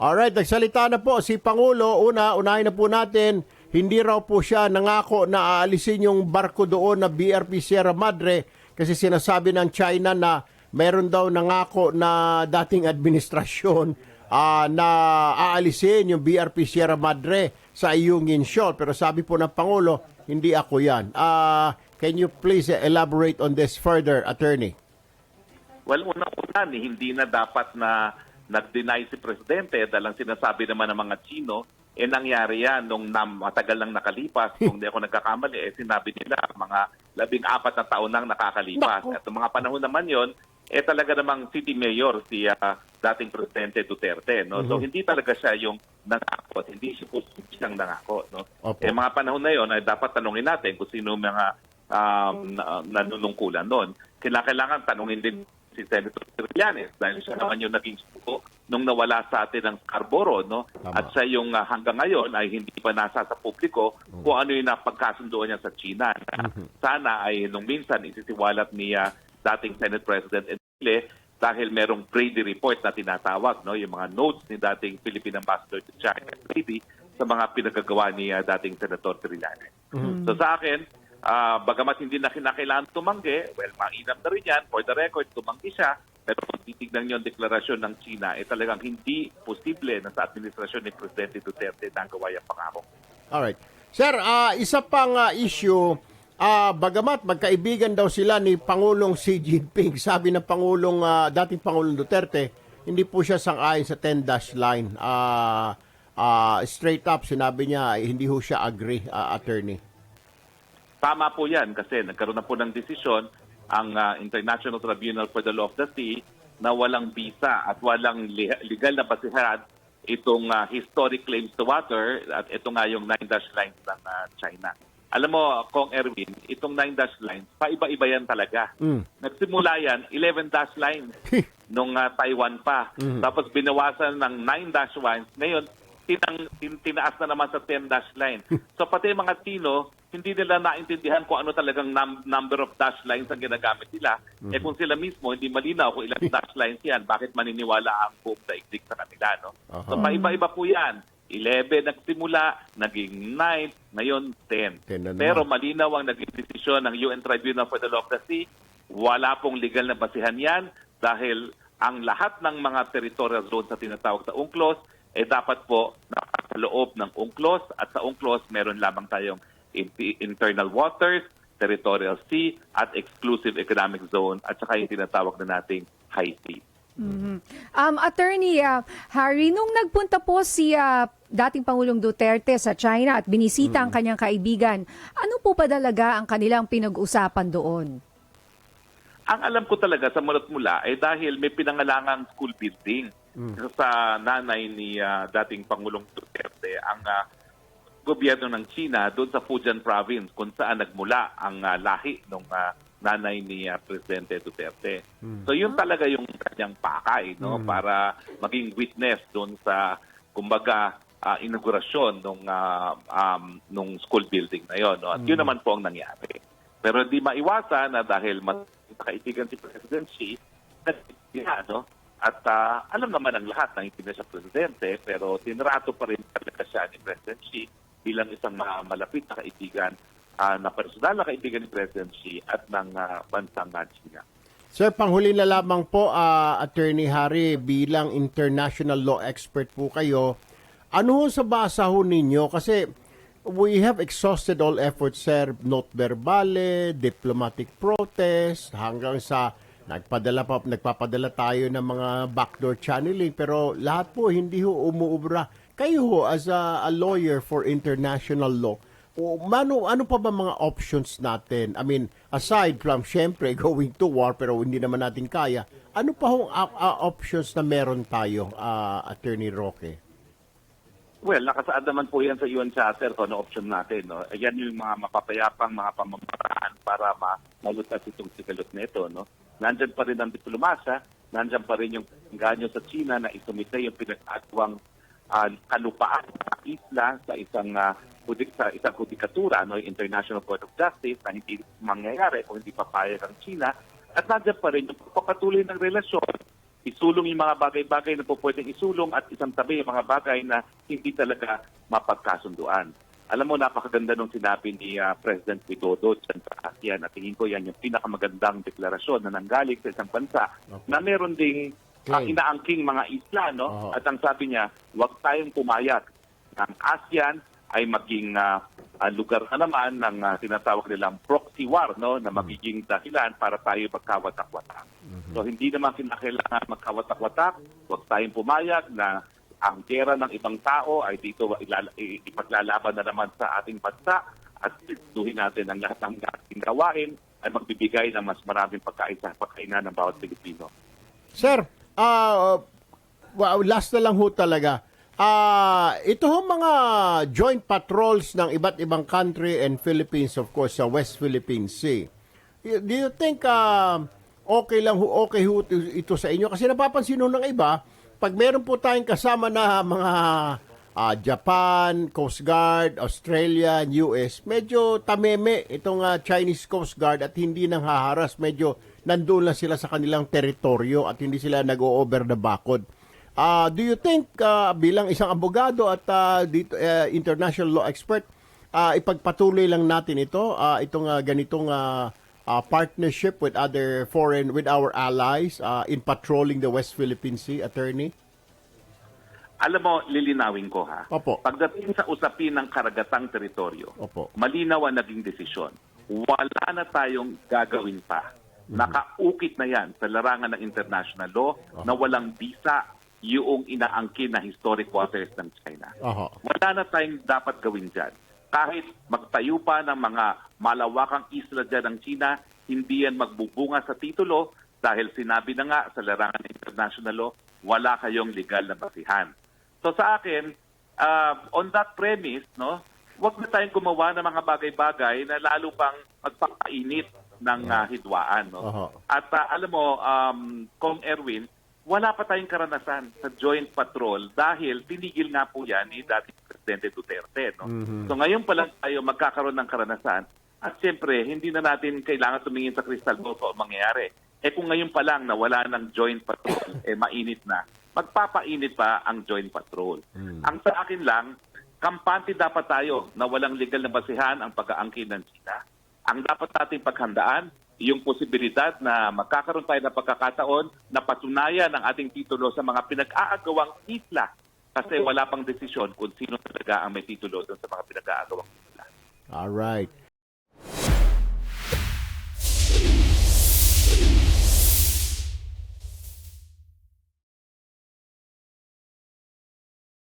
Alright, nagsalita na po si Pangulo. Una, unahin na po natin, hindi raw po siya nangako na aalisin yung barko doon na BRP Sierra Madre kasi sinasabi ng China na meron daw nangako na dating administrasyon ah, na aalisin yung BRP Sierra Madre sa Ayungin Shoal. Pero sabi po ng Pangulo, hindi ako yan. Ah, can you please elaborate on this further, Attorney? Well, unang-una, ni hindi na dapat na nag-deny si Presidente dahil ang sinasabi naman ng mga Chino, eh nangyari yan nung nam, matagal nang nakalipas. Kung di ako nagkakamali, eh sinabi nila mga labing apat na taon nang nakakalipas. At mga panahon naman yon eh talaga namang city mayor si ah, dating Presidente Duterte. No? So hindi talaga siya yung nangako at hindi siya po siyang nangako. No? Opo. Eh mga panahon na yon ay dapat tanungin natin kung sino mga um, na, nanunungkulan noon. Kailangan tanungin din si Senator Trillanes dahil siya naman yung naging suko nung nawala sa atin ng Scarborough. No? Tama. At siya yung ah, hanggang ngayon ay hindi pa nasa sa publiko kung ano yung napagkasundoan niya sa China. Na Sana ay nung minsan isisiwalat ni ah, dating Senate President Enrile dahil merong Brady report na tinatawag, no, yung mga notes ni dating Philippine Ambassador to China, Brady, sa mga pinagagawa ni ah, dating Senator Trillanes. So sa akin, ah, bagamat hindi na kinakailangan tumanggi, well, mainam na rin yan. For the record, tumanggi siya. Pero kung titignan niyo ang deklarasyon ng China, eh talagang hindi posible na sa administrasyon ni Presidente Duterte na gawa yung pangako. Alright. Sir, ah, isa pang ah, issue, ah, bagamat magkaibigan daw sila ni Pangulong Xi Jinping, sabi ng Pangulong, ah, dating Pangulong Duterte, hindi po siya sang-ayon sa 10-dash line. Ah, ah, straight up, sinabi niya, eh, hindi ho siya agree, ah, attorney. Tama po yan kasi nagkaroon na po ng desisyon ang ah, International Tribunal for the Law of the Sea na walang visa at walang legal na basihan itong ah, historic claims to water at ito nga yung nine dash lines ng ah, China. Alam mo, Kong Erwin, itong nine dash lines, paiba-iba yan talaga. Mm. Nagsimula yan, 11 dash lines nung ah, Taiwan pa. Tapos binawasan ng 9 dash lines. Ngayon, tinang, tin, tinaas na naman sa 10 dash line. So pati mga Tino, hindi nila naintindihan kung ano talagang num- number of dash lines ang ginagamit nila. Eh kung sila mismo, hindi malinaw kung ilang dash lines yan, bakit maniniwala ang buong daigdig sa kanila. No? So Aha. paiba-iba po yan. 11 nagsimula, naging 9, ngayon 10. 10 na. Pero malinaw ang naging desisyon ng UN Tribunal for the Law of the Sea. Wala pong legal na basihan yan dahil ang lahat ng mga territorial zones na tinatawag sa UNCLOS eh dapat po nasa loob ng UNCLOS at sa UNCLOS meron lamang tayong internal waters, territorial sea at exclusive economic zone at saka yung tinatawag na nating high sea. Um, Attorney ah, Harry, nung nagpunta po si ah, dating Pangulong Duterte sa China at binisita ang kanyang kaibigan, ano po pa talaga ang kanilang pinag-usapan doon? Ang alam ko talaga sa mulat mula ay dahil may pinangalangang school building sa nanay ni ah, dating Pangulong Duterte ang ah, gobyerno ng China doon sa Fujian province kung saan nagmula ang ah, lahi ng nanay ni ah, Presidente Duterte. So yun talaga yung kanyang pakay no para maging witness doon sa kumbaga ah, inaugurasyon nung ah, um, nung school building na yon no at yun naman po ang nangyari. Pero di maiwasan na dahil mas kaibigan si President Xi, nagsiya, no? At ah, alam naman ang lahat na hindi na siya presidente, pero tinrato pa rin talaga siya ni President Xi bilang isang ma- malapit na kaibigan, ah, na personal na kaibigan ni President Xi at ng ah, bansang China. Sir, panghuli na lamang po, ah, Attorney Harry, bilang international law expert po kayo, ano ho sa basa ho ninyo? Kasi we have exhausted all efforts, sir, note verbale, diplomatic protest, hanggang sa nagpadala pa, nagpapadala tayo ng mga backdoor channeling, pero lahat po hindi ho umuubra. Kayo as a, a lawyer for international law, mano, ano pa ba mga options natin? I mean, aside from, syempre, going to war, pero hindi naman natin kaya, ano pa hong ah, ah, options na meron tayo, ah, Attorney Roque? Well, nakasaad naman po yan sa UN Charter kung ano option natin. No? Ayan yung mga mapapayapang mga pamamaraan para ma malutas itong sigalot nito. No? Nandyan pa rin ang diplomasya, nandyan pa rin yung ganyo sa China na isumite yung pinag-atwang ah, kalupaan sa isla sa isang hudik sa isang hudikatura, no, International Court of Justice na hindi mangyayari kung hindi papayag ang China. At nandyan pa rin yung pagpapatuloy ng relasyon isulong yung mga bagay-bagay na po pwedeng isulong at isang tabi yung mga bagay na hindi talaga mapagkasunduan. Alam mo, napakaganda nung sinabi ni ah, President Widodo dyan sa ASEAN at tingin ko yan yung pinakamagandang deklarasyon na nanggaling sa isang bansa na meron ding Claim. inaangking mga isla. No? Oo. At ang sabi niya, huwag tayong pumayag ng ASEAN ay maging ah, lugar na naman ng ah, tinatawag nilang proxy war no na magiging dahilan para tayo magkawatak-watak. So hindi naman kinakailangan magkawatak-watak, huwag tayong pumayag na ang gera ng ibang tao ay dito ipaglalaban na naman sa ating bansa at duhin natin ang lahat ng ating gawain ay magbibigay ng mas maraming pagkaisa, pagkainan ng bawat Pilipino. Sir, wow, last na lang ho talaga. Ah, ito ho mga joint patrols ng iba't ibang country and Philippines, of course, sa West Philippine Sea. Do you think ah, okay lang ho, okay ho ito, sa inyo? Kasi napapansin ho ng iba, pag meron po tayong kasama na mga ah, Japan, Coast Guard, Australia, US, medyo tameme itong ah, Chinese Coast Guard at hindi nang haharas. Medyo nandun lang sila sa kanilang teritoryo at hindi sila nag-over the bakod. Ah, do you think ah, bilang isang abogado at ah, dito, eh, international law expert, ah, ipagpatuloy lang natin ito, ah, itong ah, ganitong ah, ah, partnership with other foreign, with our allies ah, in patrolling the West Philippine Sea, attorney? Alam mo, lilinawin ko ha. Opo. Pagdating sa usapin ng karagatang teritoryo, Opo. malinaw ang naging desisyon. Wala na tayong gagawin pa. Nakaukit na yan sa larangan ng international law na walang visa yung inaangkin na historic waters ng China. Aha. Wala na tayong dapat gawin dyan. Kahit magtayo pa ng mga malawakang isla dyan ng China, hindi yan magbubunga sa titulo dahil sinabi na nga sa larangan ng international law, wala kayong legal na basihan. So sa akin, uh, on that premise, no, wag na tayong gumawa ng mga bagay-bagay na lalo pang magpapainit ng uh, hidwaan. No? Aha. At uh, alam mo, um, Kong Erwin, wala pa tayong karanasan sa joint patrol dahil tinigil nga po yan ni dating Presidente Duterte. No? So ngayon pa lang tayo magkakaroon ng karanasan at siyempre, hindi na natin kailangan tumingin sa crystal ball kung ang mangyayari. Eh kung ngayon pa lang na wala ng joint patrol, eh mainit na, magpapainit pa ang joint patrol. Ang sa akin lang, kampante dapat tayo na walang legal na basihan ang pag-aangkin ng China. Ang dapat nating paghandaan, yung posibilidad na magkakaroon tayo ng pagkakataon na patunayan ang ating titulo sa mga pinag-aagawang isla kasi wala pang desisyon kung sino talaga ang may titulo doon sa mga pinag-aagawang isla. All right.